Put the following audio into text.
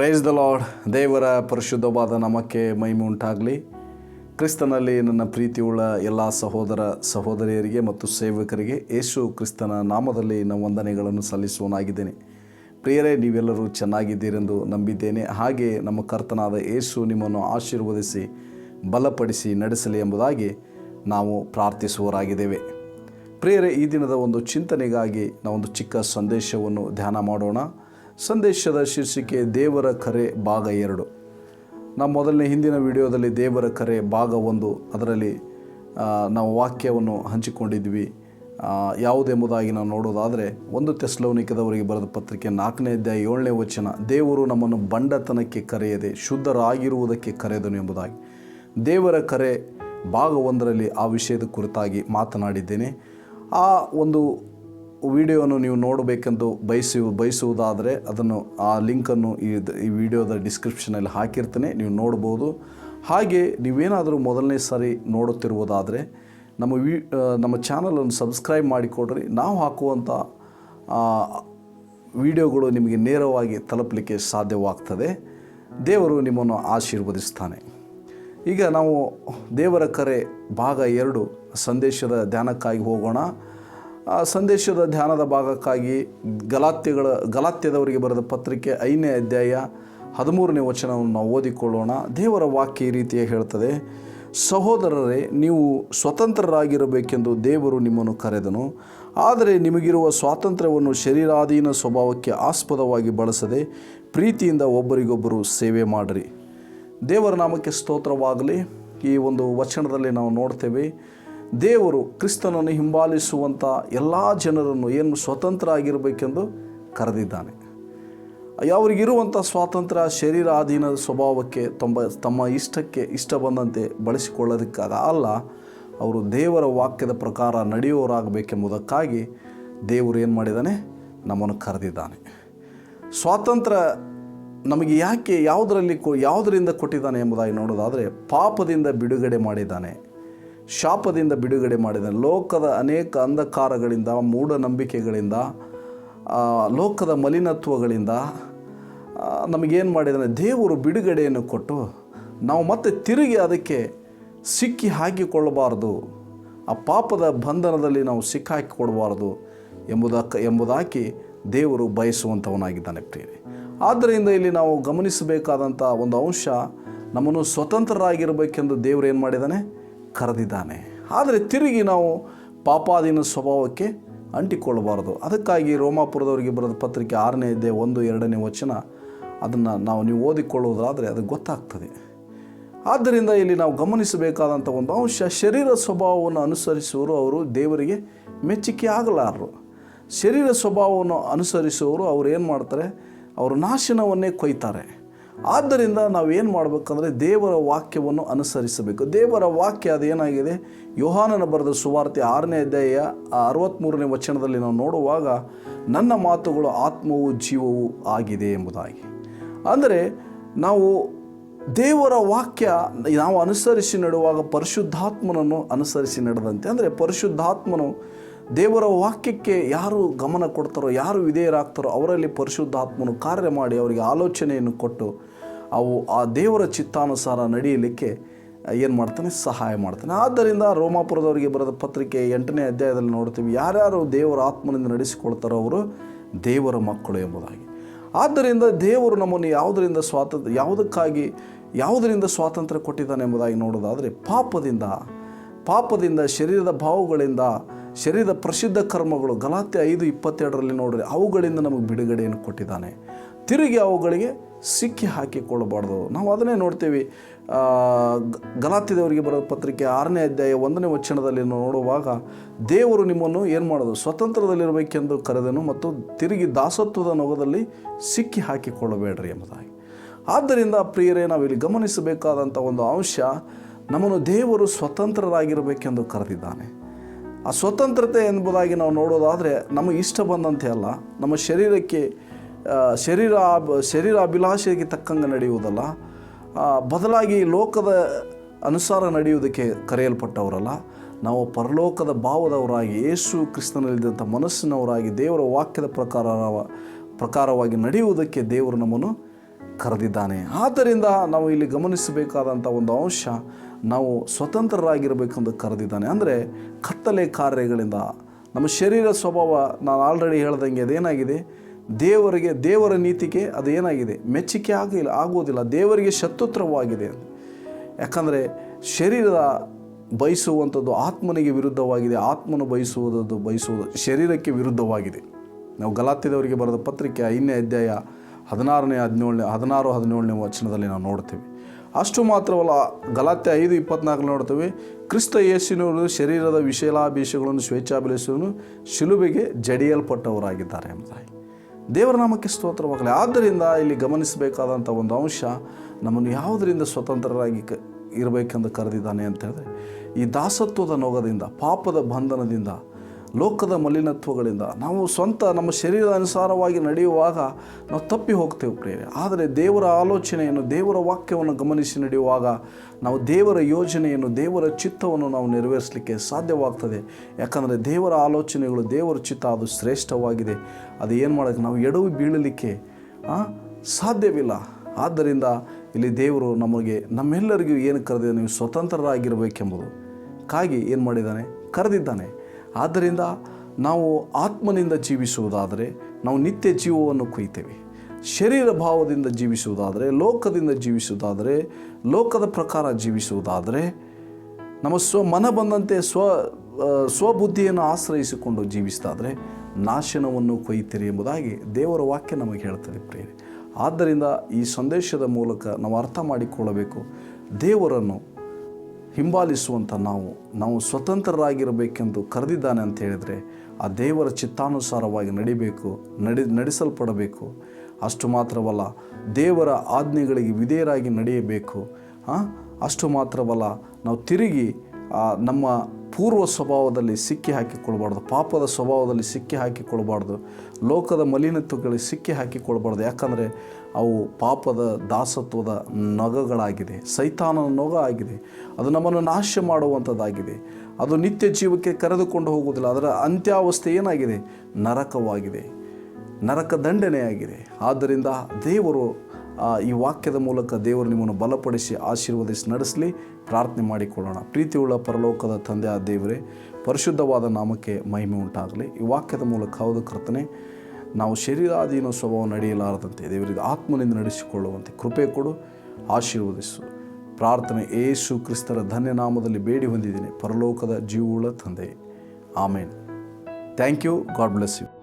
Praise the lord ದೇವರ ಪರಿಶುದ್ಧವಾದ ನಮಕ್ಕೆ ಮಹಿಮೆ ಉಂಟಾಗಲಿ. ಕ್ರಿಸ್ತನಲ್ಲಿ ನನ್ನ ಪ್ರೀತಿಯುಳ್ಳ ಎಲ್ಲ ಸಹೋದರ ಸಹೋದರಿಯರಿಗೆ ಮತ್ತು ಸೇವಕರಿಗೆ ಯೇಸು ಕ್ರಿಸ್ತನ ನಾಮದಲ್ಲಿ ನಾವು ವಂದನೆಗಳನ್ನು ಸಲ್ಲಿಸುವನಾಗಿದ್ದೇನೆ. ಪ್ರಿಯರೇ, ನೀವೆಲ್ಲರೂ ಚೆನ್ನಾಗಿದ್ದೀರೆಂದು ನಂಬಿದ್ದೇನೆ. ಹಾಗೆ ನಮ್ಮ ಕರ್ತನಾದ ಯೇಸು ನಿಮ್ಮನ್ನು ಆಶೀರ್ವದಿಸಿ, ಬಲಪಡಿಸಿ, ನಡೆಸಲಿ ಎಂಬುದಾಗಿ ನಾವು ಪ್ರಾರ್ಥಿಸುವರಾಗಿದ್ದೇವೆ ಪ್ರಿಯರೇ, ಈ ದಿನದ ಒಂದು ಚಿಂತನೆಗಾಗಿ ನಾವೊಂದು ಚಿಕ್ಕ ಸಂದೇಶವನ್ನು ಧ್ಯಾನ ಮಾಡೋಣ. ಸಂದೇಶದ ಶೀರ್ಷಿಕೆ ದೇವರ ಕರೆ ಭಾಗ ಎರಡು. ನಾವು ಮೊದಲನೇ ಹಿಂದಿನ ವಿಡಿಯೋದಲ್ಲಿ ದೇವರ ಕರೆ ಭಾಗ ಒಂದು. ಅದರಲ್ಲಿ ನಾವು ವಾಕ್ಯವನ್ನು ಹಂಚಿಕೊಂಡಿದ್ವಿ. ಯಾವುದೆಂಬುದಾಗಿ ನಾವು ನೋಡೋದಾದರೆ, ಒಂದು ತೆಸ್ಲೋನಿಕದವರಿಗೆ ಬರೆದ ಪತ್ರಿಕೆ ನಾಲ್ಕನೇ ಅಧ್ಯಾಯ ಏಳನೇ ವಚನ, ದೇವರು ನಮ್ಮನ್ನು ಬಂಡತನಕ್ಕೆ ಕರೆಯದೆ, ಶುದ್ಧರಾಗಿರುವುದಕ್ಕೆ ಕರೆದನು ಎಂಬುದಾಗಿ. ದೇವರ ಕರೆ ಭಾಗ ಒಂದರಲ್ಲಿ ಆ ವಿಷಯದ ಕುರಿತಾಗಿ ಮಾತನಾಡಿದ್ದೇನೆ. ಆ ಒಂದು ವಿಡಿಯೋವನ್ನು ನೀವು ನೋಡಬೇಕೆಂದು ಬಯಸಿ, ಬಯಸುವುದಾದರೆ ಅದನ್ನು ಆ ಲಿಂಕನ್ನು ಈ ಈ ವಿಡಿಯೋದ ಡಿಸ್ಕ್ರಿಪ್ಷನಲ್ಲಿ ಹಾಕಿರ್ತೇನೆ, ನೀವು ನೋಡ್ಬೋದು. ಹಾಗೆ ನೀವೇನಾದರೂ ಮೊದಲನೇ ಸಾರಿ ನೋಡುತ್ತಿರುವುದಾದರೆ ನಮ್ಮ ವಿ ನಮ್ಮ ಚಾನಲನ್ನು ಸಬ್ಸ್ಕ್ರೈಬ್ ಮಾಡಿಕೊಡ್ರಿ. ನಾವು ಹಾಕುವಂಥ ವಿಡಿಯೋಗಳು ನಿಮಗೆ ನೇರವಾಗಿ ತಲುಪಲಿಕ್ಕೆ ಸಾಧ್ಯವಾಗ್ತದೆ. ದೇವರು ನಿಮ್ಮನ್ನು ಆಶೀರ್ವದಿಸ್ತಾನೆ. ಈಗ ನಾವು ದೇವರ ಕರೆ ಭಾಗ ಎರಡು, ಸಂದೇಶದ ಧ್ಯಾನಕ್ಕಾಗಿ ಹೋಗೋಣ. ಸಂದೇಶದ ಧ್ಯಾನದ ಭಾಗಕ್ಕಾಗಿ ಗಲಾತ್ಯಗಳ, ಗಲಾತ್ಯದವರಿಗೆ ಬರೆದ ಪತ್ರಿಕೆ ಐದನೇ ಅಧ್ಯಾಯ ಹದಿಮೂರನೇ ವಚನವನ್ನು ನಾವು ಓದಿಕೊಳ್ಳೋಣ. ದೇವರ ವಾಕ್ಯ ಈ ರೀತಿಯ ಹೇಳ್ತದೆ, ಸಹೋದರರೇ, ನೀವು ಸ್ವತಂತ್ರರಾಗಿರಬೇಕೆಂದು ದೇವರು ನಿಮ್ಮನ್ನು ಕರೆದನು. ಆದರೆ ನಿಮಗಿರುವ ಸ್ವಾತಂತ್ರ್ಯವನ್ನು ಶರೀರಾಧೀನ ಸ್ವಭಾವಕ್ಕೆ ಆಸ್ಪದವಾಗಿ ಬಳಸದೆ ಪ್ರೀತಿಯಿಂದ ಒಬ್ಬರಿಗೊಬ್ಬರು ಸೇವೆ ಮಾಡಿರಿ. ದೇವರ ನಾಮಕ್ಕೆ ಸ್ತೋತ್ರವಾಗಲಿ. ಈ ಒಂದು ವಚನದಲ್ಲಿ ನಾವು ನೋಡ್ತೇವೆ ದೇವರು ಕ್ರಿಸ್ತನನ್ನು ಹಿಂಬಾಲಿಸುವಂಥ ಎಲ್ಲ ಜನರನ್ನು ಏನು ಸ್ವತಂತ್ರ ಆಗಿರಬೇಕೆಂದು ಕರೆದಿದ್ದಾನೆ. ಅವರಿಗಿರುವಂಥ ಸ್ವಾತಂತ್ರ್ಯ ಶರೀರಾಧೀನದ ಸ್ವಭಾವಕ್ಕೆ ತುಂಬ ತಮ್ಮ ಇಷ್ಟಕ್ಕೆ ಇಷ್ಟ ಬಂದಂತೆ ಬಳಸಿಕೊಳ್ಳೋದಕ್ಕಾಗ ಅಲ್ಲ, ಅವರು ದೇವರ ವಾಕ್ಯದ ಪ್ರಕಾರ ನಡೆಯುವವರಾಗಬೇಕೆಂಬುದಕ್ಕಾಗಿ ದೇವರು ಏನು ಮಾಡಿದ್ದಾನೆ? ನಮ್ಮನ್ನು ಕರೆದಿದ್ದಾನೆ. ಸ್ವಾತಂತ್ರ್ಯ ನಮಗೆ ಯಾಕೆ ಯಾವುದರಲ್ಲಿ ಕೊ, ಯಾವುದರಿಂದ ಕೊಟ್ಟಿದ್ದಾನೆ ಎಂಬುದಾಗಿ ನೋಡೋದಾದರೆ ಪಾಪದಿಂದ ಬಿಡುಗಡೆ ಮಾಡಿದ್ದಾನೆ. ಶಾಪದಿಂದ ಬಿಡುಗಡೆ ಮಾಡಿದ್ದಾನೆ ಲೋಕದ ಅನೇಕ ಅಂಧಕಾರಗಳಿಂದ, ಮೂಢನಂಬಿಕೆಗಳಿಂದ ಲೋಕದ ಮಲಿನತ್ವಗಳಿಂದ ನಮಗೇನು ಮಾಡಿದ್ದಾನೆ? ದೇವರು ಬಿಡುಗಡೆಯನ್ನು ಕೊಟ್ಟು ನಾವು ಮತ್ತೆ ತಿರುಗಿ ಅದಕ್ಕೆ ಸಿಕ್ಕಿ ಹಾಕಿಕೊಳ್ಳಬಾರ್ದು. ಆ ಪಾಪದ ಬಂಧನದಲ್ಲಿ ನಾವು ಸಿಕ್ಕಾಕಿಕೊಡಬಾರ್ದು ಎಂಬುದಕ್ಕೆ, ಎಂಬುದಾಗಿ ದೇವರು ಬಯಸುವಂಥವನಾಗಿದ್ದಾನೆ ಪ್ರೀತಿ ಆದ್ದರಿಂದ ಇಲ್ಲಿ ನಾವು ಗಮನಿಸಬೇಕಾದಂಥ ಒಂದು ಅಂಶ ನಮ್ಮನ್ನು ಸ್ವತಂತ್ರರಾಗಿರಬೇಕೆಂದು ದೇವರು ಏನು ಮಾಡಿದ್ದಾನೆ? ಕರೆದಿದ್ದಾನೆ. ಆದರೆ ತಿರುಗಿ ನಾವು ಪಾಪಾಧೀನ ಸ್ವಭಾವಕ್ಕೆ ಅಂಟಿಕೊಳ್ಳಬಾರದು. ಅದಕ್ಕಾಗಿ ರೋಮಾಪುರದವರಿಗೆ ಬರೆದ ಪತ್ರಿಕೆ ಆರನೇ ಇದೆ ಒಂದು, ಎರಡನೇ ವಚನ, ಅದನ್ನು ನಾವು ನೀವು ಓದಿಕೊಳ್ಳುವುದಾದರೆ ಅದು ಗೊತ್ತಾಗ್ತದೆ. ಆದ್ದರಿಂದ ಇಲ್ಲಿ ನಾವು ಗಮನಿಸಬೇಕಾದಂಥ ಒಂದು ಅಂಶ, ಶರೀರ ಸ್ವಭಾವವನ್ನು ಅನುಸರಿಸುವರು ಅವರು ದೇವರಿಗೆ ಮೆಚ್ಚುಗೆ ಆಗಲಾರರು. ಶರೀರ ಸ್ವಭಾವವನ್ನು ಅನುಸರಿಸುವವರು ಅವ್ರು ಏನು ಮಾಡ್ತಾರೆ? ಅವರು ನಾಶನವನ್ನೇ ಕೊಯ್ತಾರೆ. ಆದ್ದರಿಂದ ನಾವು ಏನು ಮಾಡಬೇಕಂದ್ರೆ ದೇವರ ವಾಕ್ಯವನ್ನು ಅನುಸರಿಸಬೇಕು. ದೇವರ ವಾಕ್ಯ ಅದೇನಾಗಿದೆ ಯೋಹಾನನ ಬರೆದ ಸುವಾರ್ತೆ ಆರನೇ ಅಧ್ಯಾಯ ಅರವತ್ತ್ಮೂರನೇ ವಚನದಲ್ಲಿ ನಾವು ನೋಡುವಾಗ, ನನ್ನ ಮಾತುಗಳು ಆತ್ಮವು ಜೀವವು ಆಗಿದೆ ಎಂಬುದಾಗಿ. ಅಂದರೆ ನಾವು ದೇವರ ವಾಕ್ಯ ನಾವು ಅನುಸರಿಸಿ ನಡುವಾಗ ಪರಿಶುದ್ಧಾತ್ಮನನ್ನು ಅನುಸರಿಸಿ ನಡೆದಂತೆ. ಅಂದರೆ ಪರಿಶುದ್ಧಾತ್ಮನು ದೇವರ ವಾಕ್ಯಕ್ಕೆ ಯಾರು ಗಮನ ಕೊಡ್ತಾರೋ, ಯಾರು ವಿಧೇಯರಾಗ್ತಾರೋ ಅವರಲ್ಲಿ ಪರಿಶುದ್ಧಾತ್ಮನು ಕಾರ್ಯ ಮಾಡಿ ಅವರಿಗೆ ಆಲೋಚನೆಯನ್ನು ಕೊಟ್ಟು ಅವು ಆ ದೇವರ ಚಿತ್ತಾನುಸಾರ ನಡೆಯಲಿಕ್ಕೆ ಏನು ಮಾಡ್ತಾನೆ? ಸಹಾಯ ಮಾಡ್ತಾನೆ. ಆದ್ದರಿಂದ ರೋಮಾಪುರದವರಿಗೆ ಬರೆದ ಪತ್ರಿಕೆ ಎಂಟನೇ ಅಧ್ಯಾಯದಲ್ಲಿ ನೋಡ್ತೀವಿ, ಯಾರ್ಯಾರು ದೇವರ ಆತ್ಮನಿಂದ ನಡೆಸಿಕೊಳ್ತಾರೋ ಅವರು ದೇವರ ಮಕ್ಕಳು ಎಂಬುದಾಗಿ. ಆದ್ದರಿಂದ ದೇವರು ನಮ್ಮನ್ನು ಯಾವುದರಿಂದ ಸ್ವಾತಂತ್ರ್ಯ ಯಾವುದಕ್ಕಾಗಿ, ಯಾವುದರಿಂದ ಸ್ವಾತಂತ್ರ್ಯ ಕೊಟ್ಟಿದ್ದಾನೆ ಎಂಬುದಾಗಿ ನೋಡೋದಾದರೆ, ಪಾಪದಿಂದ ಪಾಪದಿಂದ ಶರೀರದ ಭಾವಗಳಿಂದ ಶರೀರದ ಪ್ರಸಿದ್ಧ ಕರ್ಮಗಳು ಗಲಾತೆ ಐದು ಇಪ್ಪತ್ತೆರಡರಲ್ಲಿ ನೋಡ್ರಿ, ಅವುಗಳಿಂದ ನಮಗೆ ಬಿಡುಗಡೆಯನ್ನು ಕೊಟ್ಟಿದ್ದಾನೆ. ತಿರುಗಿ ಅವುಗಳಿಗೆ ಸಿಕ್ಕಿ ಹಾಕಿಕೊಳ್ಳಬಾರ್ದು. ನಾವು ಅದನ್ನೇ ನೋಡ್ತೀವಿ. ಗಲಾತ್ಯದವರಿಗೆ ಬರೋ ಪತ್ರಿಕೆ ಆರನೇ ಅಧ್ಯಾಯ ಒಂದನೇ ವಚನದಲ್ಲಿ ನೋಡುವಾಗ, ದೇವರು ನಿಮ್ಮನ್ನು ಏನು ಮಾಡೋದು? ಸ್ವತಂತ್ರದಲ್ಲಿರಬೇಕೆಂದು ಕರೆದನು ಮತ್ತು ತಿರುಗಿ ದಾಸತ್ವದ ನೊಗದಲ್ಲಿ ಸಿಕ್ಕಿ ಹಾಕಿಕೊಳ್ಳಬೇಡ್ರಿ ಎಂಬುದಾಗಿ. ಆದ್ದರಿಂದ ಪ್ರಿಯರೇ, ನಾವಿಲ್ಲಿ ಗಮನಿಸಬೇಕಾದಂಥ ಒಂದು ಅಂಶ ನಮ್ಮನ್ನು ದೇವರು ಸ್ವತಂತ್ರರಾಗಿರಬೇಕೆಂದು ಕರೆದಿದ್ದಾನೆ. ಆ ಸ್ವತಂತ್ರತೆ ಎಂಬುದಾಗಿ ನಾವು ನೋಡೋದಾದರೆ ನಮಗೆ ಇಷ್ಟ ಬಂದಂತೆ ಅಲ್ಲ, ನಮ್ಮ ಶರೀರಕ್ಕೆ ಶರೀರ ಶರೀರ ಅಭಿಲಾಷೆಗೆ ತಕ್ಕಂಗೆ ನಡೆಯುವುದಲ್ಲ ಬದಲಾಗಿ ಲೋಕದ ಅನುಸಾರ ನಡೆಯುವುದಕ್ಕೆ ಕರೆಯಲ್ಪಟ್ಟವರಲ್ಲ, ನಾವು ಪರಲೋಕದ ಭಾವದವರಾಗಿ ಯೇಸು ಕ್ರಿಸ್ತನಲ್ಲಿದ್ದಂಥ ಮನಸ್ಸಿನವರಾಗಿ ದೇವರ ವಾಕ್ಯದ ಪ್ರಕಾರ ಪ್ರಕಾರವಾಗಿ ನಡೆಯುವುದಕ್ಕೆ ದೇವರು ನಮ್ಮನ್ನು ಕರೆದಿದ್ದಾನೆ. ಆದ್ದರಿಂದ ನಾವು ಇಲ್ಲಿ ಗಮನಿಸಬೇಕಾದಂಥ ಒಂದು ಅಂಶ ನಾವು ಸ್ವತಂತ್ರರಾಗಿರಬೇಕೆಂದು ಕರೆದಿದ್ದಾನೆ. ಅಂದರೆ ಕತ್ತಲೆ ಕಾರ್ಯಗಳಿಂದ. ನಮ್ಮ ಶರೀರ ಸ್ವಭಾವ ನಾನು ಆಲ್ರೆಡಿ ಹೇಳ್ದಂಗೆ ಅದೇನಾಗಿದೆ ದೇವರಿಗೆ, ದೇವರ ನೀತಿಗೆ ಅದು ಏನಾಗಿದೆ? ಮೆಚ್ಚುಗೆ ಆಗಿಲ್ಲ ಆಗುವುದಿಲ್ಲ. ದೇವರಿಗೆ ಶತ್ರುತ್ರವಾಗಿದೆ ಯಾಕಂದರೆ ಶರೀರದ ಬಯಸುವಂಥದ್ದು ಆತ್ಮನಿಗೆ ವಿರುದ್ಧವಾಗಿದೆ. ಆತ್ಮನು ಬಯಸುವುದದ್ದು ಬಯಸುವುದು ಶರೀರಕ್ಕೆ ವಿರುದ್ಧವಾಗಿದೆ. ನಾವು ಗಲಾತ್ಯದವರಿಗೆ ಬರೆದ ಪತ್ರಿಕೆ ಐದನೇ ಅಧ್ಯಾಯ ಹದಿನಾರನೇ ಹದಿನೇಳನೇ, ಹದಿನಾರು ಹದಿನೇಳನೇ ವಚನದಲ್ಲಿ ನಾವು ನೋಡ್ತೀವಿ. ಅಷ್ಟು ಮಾತ್ರವಲ್ಲ, ಗಲಾತ್ಯ ಐದು ಇಪ್ಪತ್ನಾಲ್ಕು ನೋಡ್ತೀವಿ. ಕ್ರಿಸ್ತ ಯೇಸಿನವರು ಶರೀರದ ವಿಶೇಲಾಭೀಷಗಳನ್ನು ಸ್ವೇಚ್ಛಾಭಿಲೇಸುವನ್ನು ಶಿಲುಬೆಗೆ ಜಡಿಯಲ್ಪಟ್ಟವರಾಗಿದ್ದಾರೆ ಎಂಬುದಾಗಿ. ದೇವರ ನಾಮಕ್ಕೆ ಸ್ತೋತ್ರವಾಗಲಿ ಆದ್ದರಿಂದ ಇಲ್ಲಿ ಗಮನಿಸಬೇಕಾದಂಥ ಒಂದು ಅಂಶ, ನಮ್ಮನ್ನು ಯಾವುದರಿಂದ ಸ್ವತಂತ್ರರಾಗಿ ಕ, ಇರಬೇಕೆಂದು ಕರೆದಿದ್ದಾನೆ ಅಂತ ಹೇಳಿದ್ರೆ, ಈ ದಾಸತ್ವದ ನೊಗದಿಂದ, ಪಾಪದ ಬಂಧನದಿಂದ ಲೋಕದ ಮಲಿನತ್ವಗಳಿಂದ ನಾವು ಸ್ವಂತ ನಮ್ಮ ಶರೀರ ಅನುಸಾರವಾಗಿ ನಡೆಯುವಾಗ ನಾವು ತಪ್ಪಿ ಹೋಗ್ತೇವೆ ಪ್ರೇರೆ ಆದರೆ ದೇವರ ಆಲೋಚನೆಯನ್ನು, ದೇವರ ವಾಕ್ಯವನ್ನು ಗಮನಿಸಿ ನಡೆಯುವಾಗ ನಾವು ದೇವರ ಯೋಜನೆಯನ್ನು, ದೇವರ ಚಿತ್ತವನ್ನು ನಾವು ನೆರವೇರಿಸಲಿಕ್ಕೆ ಸಾಧ್ಯವಾಗ್ತದೆ. ಯಾಕಂದರೆ ದೇವರ ಆಲೋಚನೆಗಳು ದೇವರ ಚಿತ್ತ, ಅದು ಶ್ರೇಷ್ಠವಾಗಿದೆ. ಅದು ಏನು ಮಾಡೋಕ್ಕೆ ನಾವು ಎಡವು ಬೀಳಲಿಕ್ಕೆ ಸಾಧ್ಯವಿಲ್ಲ. ಆದ್ದರಿಂದ ಇಲ್ಲಿ ದೇವರು ನಮಗೆ ನಮ್ಮೆಲ್ಲರಿಗೂ ಏನು ಕರೆದಿದೆ ನೀವು ಸ್ವತಂತ್ರರಾಗಿರಬೇಕೆಂಬುದು. ಕಾಗಿ ಏನು ಮಾಡಿದ್ದಾನೆ? ಕರೆದಿದ್ದಾನೆ. ಆದ್ದರಿಂದ ನಾವು ಆತ್ಮನಿಂದ ಜೀವಿಸುವುದಾದರೆ ನಾವು ನಿತ್ಯ ಜೀವವನ್ನು ಕೊಯ್ತೇವೆ ಶರೀರ ಭಾವದಿಂದ ಜೀವಿಸುವುದಾದರೆ, ಲೋಕದಿಂದ ಜೀವಿಸುವುದಾದರೆ, ಲೋಕದ ಪ್ರಕಾರ ಜೀವಿಸುವುದಾದರೆ, ನಮ್ಮ ಸ್ವ ಮನ ಬಂದಂತೆ ಸ್ವ ಸ್ವಬುದ್ಧಿಯನ್ನು ಆಶ್ರಯಿಸಿಕೊಂಡು ಜೀವಿಸಿದಾದರೆ ನಾಶನವನ್ನು ಕೊಯ್ತೀರಿ ಎಂಬುದಾಗಿ ದೇವರ ವಾಕ್ಯ ನಮಗೆ ಹೇಳ್ತದೆ ಪ್ರೇರಿ ಆದ್ದರಿಂದ ಈ ಸಂದೇಶದ ಮೂಲಕ ನಾವು ಅರ್ಥ ಮಾಡಿಕೊಳ್ಳಬೇಕು. ದೇವರನ್ನು ಹಿಂಬಾಲಿಸುವಂಥ ನಾವು ನಾವು ಸ್ವತಂತ್ರರಾಗಿರಬೇಕೆಂದು ಕರೆದಿದ್ದಾನೆ ಅಂತ ಹೇಳಿದರೆ ಆ ದೇವರ ಚಿತ್ತಾನುಸಾರವಾಗಿ ನಡಿಬೇಕು, ನಡಿ, ನಡೆಸಲ್ಪಡಬೇಕು. ಅಷ್ಟು ಮಾತ್ರವಲ್ಲ, ದೇವರ ಆಜ್ಞೆಗಳಿಗೆ ವಿಧೇಯರಾಗಿ ನಡೆಯಬೇಕು. ಅಷ್ಟು ಮಾತ್ರವಲ್ಲ, ನಾವು ತಿರುಗಿ ನಮ್ಮ ಪೂರ್ವ ಸ್ವಭಾವದಲ್ಲಿ ಸಿಕ್ಕಿ ಹಾಕಿಕೊಳ್ಬಾರ್ದು ಪಾಪದ ಸ್ವಭಾವದಲ್ಲಿ ಸಿಕ್ಕಿ ಹಾಕಿಕೊಳ್ಬಾರ್ದು ಲೋಕದ ಮಲಿನತ್ವಗಳಿಗೆ ಸಿಕ್ಕಿ ಹಾಕಿಕೊಳ್ಬಾರ್ದು ಯಾಕಂದರೆ ಅವು ಪಾಪದ ದಾಸತ್ವದ ನಗಗಳಾಗಿದೆ, ಸೈತಾನನ ನೊಗ ಆಗಿದೆ. ಅದು ನಮ್ಮನ್ನು ನಾಶ ಮಾಡುವಂಥದ್ದಾಗಿದೆ. ಅದು ನಿತ್ಯ ಜೀವಕ್ಕೆ ಕರೆದುಕೊಂಡು ಹೋಗುವುದಿಲ್ಲ. ಅದರ ಅಂತ್ಯಾವಸ್ಥೆ ಏನಾಗಿದೆ? ನರಕವಾಗಿದೆ, ನರಕ ದಂಡನೆಯಾಗಿದೆ. ಆದ್ದರಿಂದ ದೇವರು ಈ ವಾಕ್ಯದ ಮೂಲಕ ದೇವರು ನಿಮ್ಮನ್ನು ಬಲಪಡಿಸಿ ಆಶೀರ್ವದಿಸಿ ನಡೆಸಲಿ. ಪ್ರಾರ್ಥನೆ ಮಾಡಿಕೊಳ್ಳೋಣ. ಪ್ರೀತಿಯುಳ್ಳ ಪರಲೋಕದ ತಂದೆ ಆ ದೇವರೇ, ಪರಿಶುದ್ಧವಾದ ನಾಮಕ್ಕೆ ಮಹಿಮೆ ಉಂಟಾಗಲಿ. ಈ ವಾಕ್ಯದ ಮೂಲಕ ಹೌದು ಕರ್ತನೆ, ನಾವು ಶರೀರಾಧೀನ ಸ್ವಭಾವ ನಡೆಯಲಾರದಂತೆ ದೇವರಿಗೆ ಆತ್ಮನಿಂದ ನಡೆಸಿಕೊಳ್ಳುವಂತೆ ಕೃಪೆ ಕೊಡು, ಆಶೀರ್ವದಿಸು. ಪ್ರಾರ್ಥನೆ ಯೇಸು ಕ್ರಿಸ್ತರ ಧನ್ಯನಾಮದಲ್ಲಿ ಬೇಡಿ ಹೊಂದಿದ್ದೀನಿ. ಪರಲೋಕದ ಜೀವವುಳ್ಳ ತಂದೆ. Amen. Thank you. God bless you.